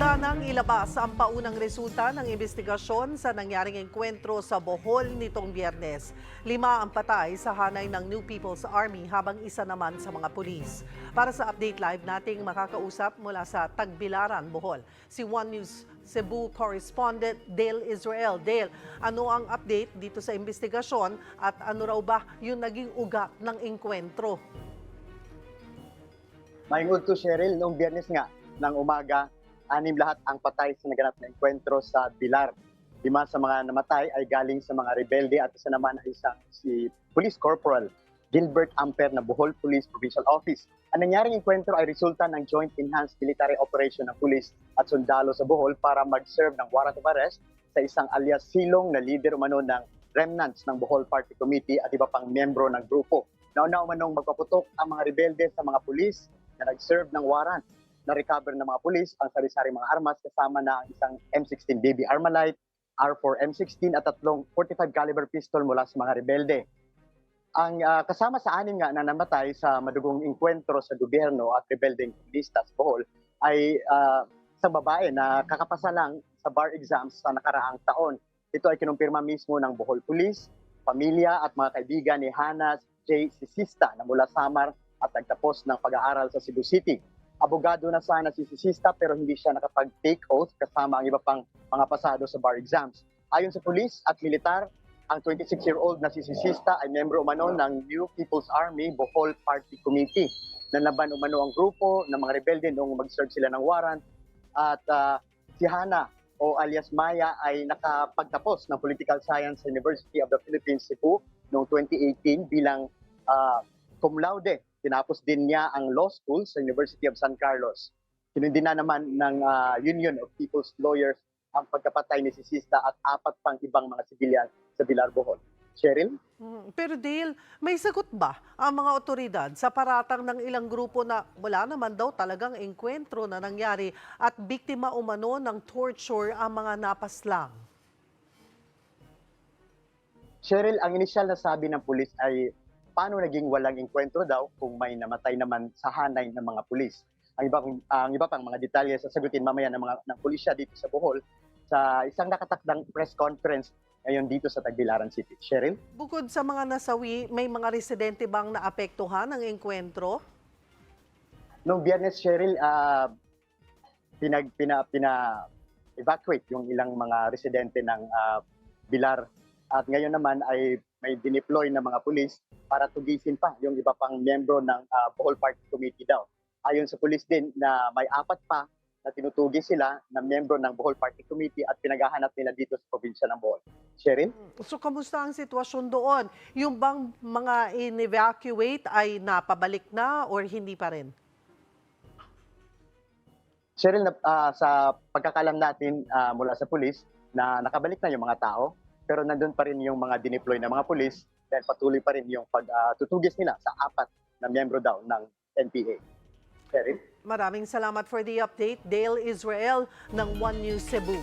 Handa nang ilabas ang paunang resulta ng investigasyon sa nangyaring enkwentro sa Bohol nitong biyernes. Lima ang patay sa hanay ng New People's Army habang isa naman sa mga pulis. Para sa update live nating makakausap mula sa Tagbilaran, Bohol, si One News Cebu correspondent Dale Israel. Dale, ano ang update dito sa investigasyon at ano raw ba yung naging ugat ng enkwentro? Maingod to Cheryl, noong biyernes nga ng umaga, anim lahat ang patay sa naganap na enkwentro sa Pilar. Lima sa mga namatay ay galing sa mga rebelde at isa naman ay isang si Police Corporal Gilbert Amper na Bohol Police Provincial Office. Ang nangyaring enkwentro ay resulta ng Joint Enhanced Military Operation ng pulis at sundalo sa Bohol para mag-serve ng warrant of arrest sa isang alias Silong na leader umano ng remnants ng Bohol Party Committee at iba pang membro ng grupo. Nauna umanong magpaputok ang mga rebelde sa mga pulis na nag-serve ng warrant. Na-recover ng mga pulis ang sari-sari mga armas kasama na ang isang M16 BB Armalite, R4 M16 at tatlong 45 caliber pistol mula sa mga rebelde. Ang ah, kasama sa anim nga na namatay sa madugong enkwentro sa gobyerno at rebeldeng lista sa Bohol ay ah, isang babae na kakapasa lang sa bar exams sa nakaraang taon. Ito ay kinumpirma mismo ng Bohol Police, pamilya at mga kaibigan ni Hana J. Sisista na mula Samar at nagtapos ng pag-aaral sa Cebu City. Abogado na sana si Sisista pero hindi siya nakapag-take oath kasama ang iba pang mga pasado sa bar exams. Ayon sa pulis at militar, ang 26-year-old na si Sisista ay membro umano ng New People's Army Bohol Party Committee. Nanaban umano ang grupo ng mga rebelde noong mag-serve sila ng warrant at ah, si Hana o alias Maya ay nakapagtapos ng Political Science University of the Philippines Cebu noong 2018 bilang ah, cum laude. Tinapos din niya ang law school sa University of San Carlos. Kinundin na naman ng ah, Union of People's Lawyers ang pagkapatay ni Sisista at apat pang ibang mga sibilyan sa Bilar, Bohol. Cheryl? Mm, Pero Dale, may sagot ba ang mga otoridad sa paratang ng ilang grupo na wala naman daw talagang enkwentro na nangyari at biktima umano ng torture ang mga napaslang? Cheryl, ang inisyal na sabi ng pulis ay paano naging walang enkwentro daw kung may namatay naman sa hanay ng mga pulis. Ang iba, ang iba pang mga detalye sasagutin mamaya ng mga ng pulisya dito sa Bohol sa isang nakatakdang press conference ngayon dito sa Tagbilaran City. Cheryl? Bukod sa mga nasawi, may mga residente bang naapektuhan ng enkwentro? Noong biyernes, Cheryl, ah, pinag, pina, pina, evacuate yung ilang mga residente ng ah, Bilar. At ngayon naman ay may dineploy na mga pulis para tugisin pa yung iba pang miyembro ng ah, Bohol Party Committee daw. Ayon sa pulis din na may apat pa na tinutugis sila na miyembro ng Bohol Party Committee at pinaghahanap nila dito sa probinsya ng Bohol. Cheryl? So kamusta ang sitwasyon doon? Yung bang mga in-evacuate ay napabalik na or hindi pa rin? Cheryl, ah, sa pagkakalam natin ah, mula sa pulis na nakabalik na yung mga tao, pero nandun pa rin yung mga dineploy na mga pulis dahil patuloy pa rin yung pagtutugis nila sa apat na miyembro daw ng NPA. Cheryl? Maraming salamat for the update. Dale Israel ng One News Cebu.